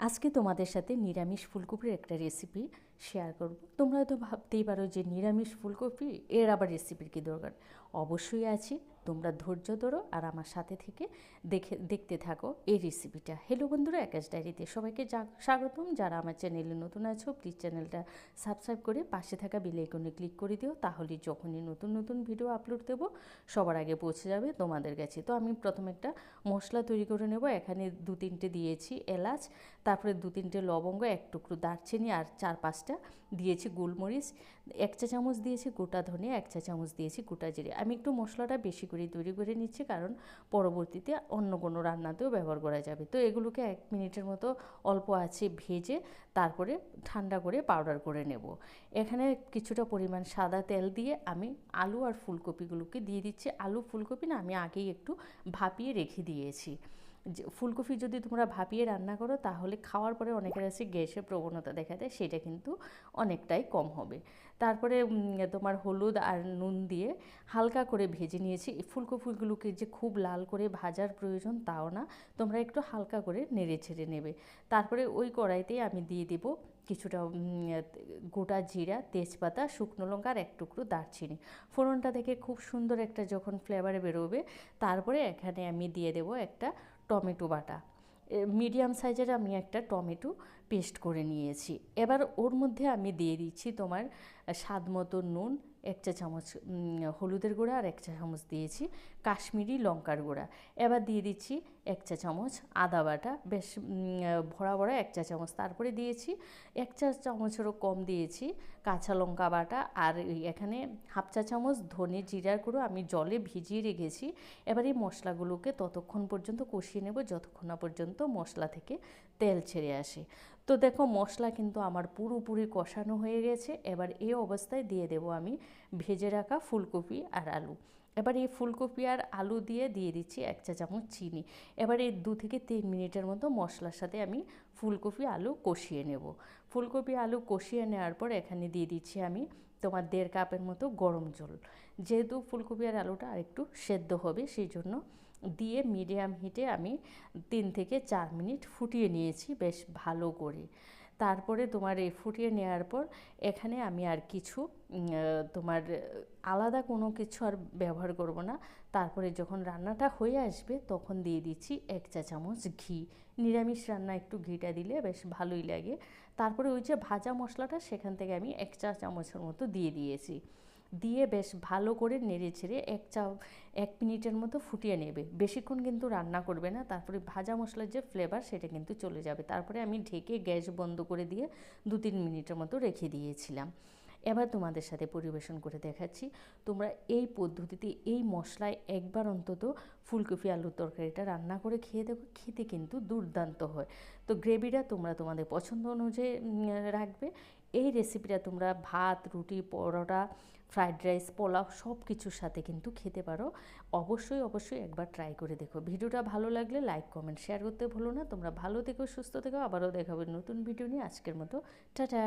আজকে তোমাদের সাথে নিরামিষ ফুলকপির একটা রেসিপি শেয়ার করব। তোমরা হয়তো ভাবতেই পারো যে নিরামিষ ফুলকপি, এর আবার রেসিপির কী দরকার? অবশ্যই আছে, তোমরা ধৈর্য ধরো আর আমার সাথে থেকে দেখে, দেখতে থাকো এই রেসিপিটা হ্যালো বন্ধুরা একাশ ডায়েরিতে সবাইকে স্বাগতম। যারা আমার চ্যানেলে নতুন আছো প্লিজ চ্যানেলটা সাবস্ক্রাইব করে পাশে থাকা বেল আইকনে ক্লিক করে দিও, তাহলে যখনই নতুন নতুন ভিডিও আপলোড দেবো, সবার আগে পৌঁছে যাবে তোমাদের কাছে। তো আমি প্রথমে একটা মশলা তৈরি করে নেব, এখানে দু তিনটে দিয়েছি এলাচ, তারপরে দু তিনটে লবঙ্গ, এক টুকরো দারচিনি আর চার পাঁচটা দিয়েছি গোলমরিচ, এক চা চামচ দিয়েছি গোটা ধনে, এক চা চামচ দিয়েছি গোটা জিরে। আমি একটু মশলাটা বেশি করে তৈরি করে নিচ্ছি কারণ পরবর্তীতে অন্য কোনো রান্নাতেও ব্যবহার করা যাবে। তো এগুলোকে এক মিনিটের মতো অল্প আছে ভেজে তারপরে ঠান্ডা করে পাউডার করে নেব। এখানে কিছুটা পরিমাণ সাদা তেল দিয়ে আমি আলু আর ফুলকপিগুলোকে দিয়ে দিচ্ছি। আলু, ফুলকপি না আমি আগেই একটু ভাপিয়ে রেখে দিয়েছি। ফুলকপি যদি তোমরা ভাপিয়ে রান্না করো, তাহলে খাওয়ার পরে অনেকের আছে গ্যাসের প্রবণতা দেখা দেয়, সেটা কিন্তু অনেকটাই কম হবে। তারপরে তোমার হলুদ আর নুন দিয়ে হালকা করে ভেজে নিয়েছি। ফুলকপিগুলোকে যে খুব লাল করে ভাজার প্রয়োজন তাও না, তোমরা একটু হালকা করে নেড়ে ছেড়ে নেবে। তারপরে ওই কড়াইতেই আমি দিয়ে দেব কিছুটা গোটা জিরা, তেজপাতা, শুকনো লঙ্কা আর এক টুকরো দারচিনি। ফোড়নটা দেখে খুব সুন্দর একটা যখন ফ্লেভারে বেরোবে, তারপরে এখানে আমি দিয়ে দেব একটা টমেটো বাটা। মিডিয়াম সাইজের আমি একটা টমেটো পেস্ট করে নিয়েছি। এবার ওর মধ্যে আমি দিয়ে দিচ্ছি তোমার স্বাদ মতো নুন, এক চা চামচ হলুদের গুঁড়া আর এক চা চামচ দিয়েছি কাশ্মীরি লঙ্কার গুঁড়া। এবার দিয়ে দিচ্ছি এক চা চামচ আদা বাটা। বেশ ভরা ভরা এক চা চামচ। তারপরে দিয়েছি এক চা চামচেরও কম দিয়েছি কাঁচা লঙ্কা বাটা আর এখানে হাফ চা চামচ ধনে জিরার গুঁড়ো আমি জলে ভিজিয়ে রেখেছি। এবার এই মশলাগুলোকে ততক্ষণ পর্যন্ত কষিয়ে নেব, যতক্ষণ না পর্যন্ত মশলা থেকে তেল ছেড়ে আসে। তো দেখো মশলা কিন্তু আমার পুরোপুরি কষানো হয়ে গেছে। এবার এই অবস্থায় দিয়ে দেব আমি ভেজে রাখা ফুলকপি আর আলু। এবার এই ফুলকপি আর আলু দিয়ে দিয়ে দিচ্ছি এক চা চামচ চিনি। এবার এই দু থেকে তিন মিনিটের মতো মশলার সাথে আমি ফুলকপি আলু কষিয়ে নেব। ফুলকপি আলু কষিয়ে নেওয়ার পর এখানে দিয়ে দিচ্ছি আমি তোমার দেড় কাপের মতো গরম জল। যেহেতু ফুলকপি আর আলুটা আরেকটু সেদ্ধ হবে, সেই জন্য দিয়ে মিডিয়াম হিটে আমি তিন থেকে চার মিনিট ফুটিয়ে নিয়েছি বেশ ভালো করে। তারপরে তোমার এই ফুটিয়ে নেওয়ার পর এখানে আমি আর কিছু তোমার আলাদা কোনো কিছু আর ব্যবহার করব না। তারপরে যখন রান্নাটা হয়ে আসবে তখন দিয়ে দিচ্ছি এক চা চামচ ঘি। নিরামিষ রান্না একটু ঘিটা দিলে বেশ ভালোই লাগে। তারপরে ওই যে ভাজা মশলাটা সেখান থেকে আমি এক চা চামচের মতো দিয়ে দিয়েছি। দিয়ে বেশ ভালো করে নেড়ে ছেড়ে এক চা, এক মিনিটের মতো ফুটিয়ে নেবে। বেশিক্ষণ কিন্তু রান্না করবে না, তারপরে ভাজা মশলার যে ফ্লেভার সেটা কিন্তু চলে যাবে। তারপরে আমি ঢেকে গ্যাস বন্ধ করে দিয়ে দু তিন মিনিটের মতো রেখে দিয়েছিলাম। এবার তোমাদের সাথে পরিবেশন করে দেখাচ্ছি। তোমরা এই পদ্ধতিতে এই মশলায় একবার অন্তত ফুলকপি আলুর তরকারিটা রান্না করে খেয়ে দেখো, খেতে কিন্তু দুর্দান্ত হয়। তো গ্রেভিটা তোমরা তোমাদের পছন্দ অনুযায়ী রাখবে। এই রেসিপিটা তোমরা ভাত, রুটি, পরোটা ফ্রাইড রাইস পোলাও সব কিছুর সাথে কিন্তু খেতে পারো। অবশ্যই অবশ্যই একবার ট্রাই করে দেখো। ভিডিওটা ভালো লাগলে লাইক কমেন্ট শেয়ার করতে ভুলো না। তোমরা ভালো থেকো, সুস্থ থেকো। আবারও দেখাবে নতুন ভিডিও নিয়ে। আজকের মতো, টাটা।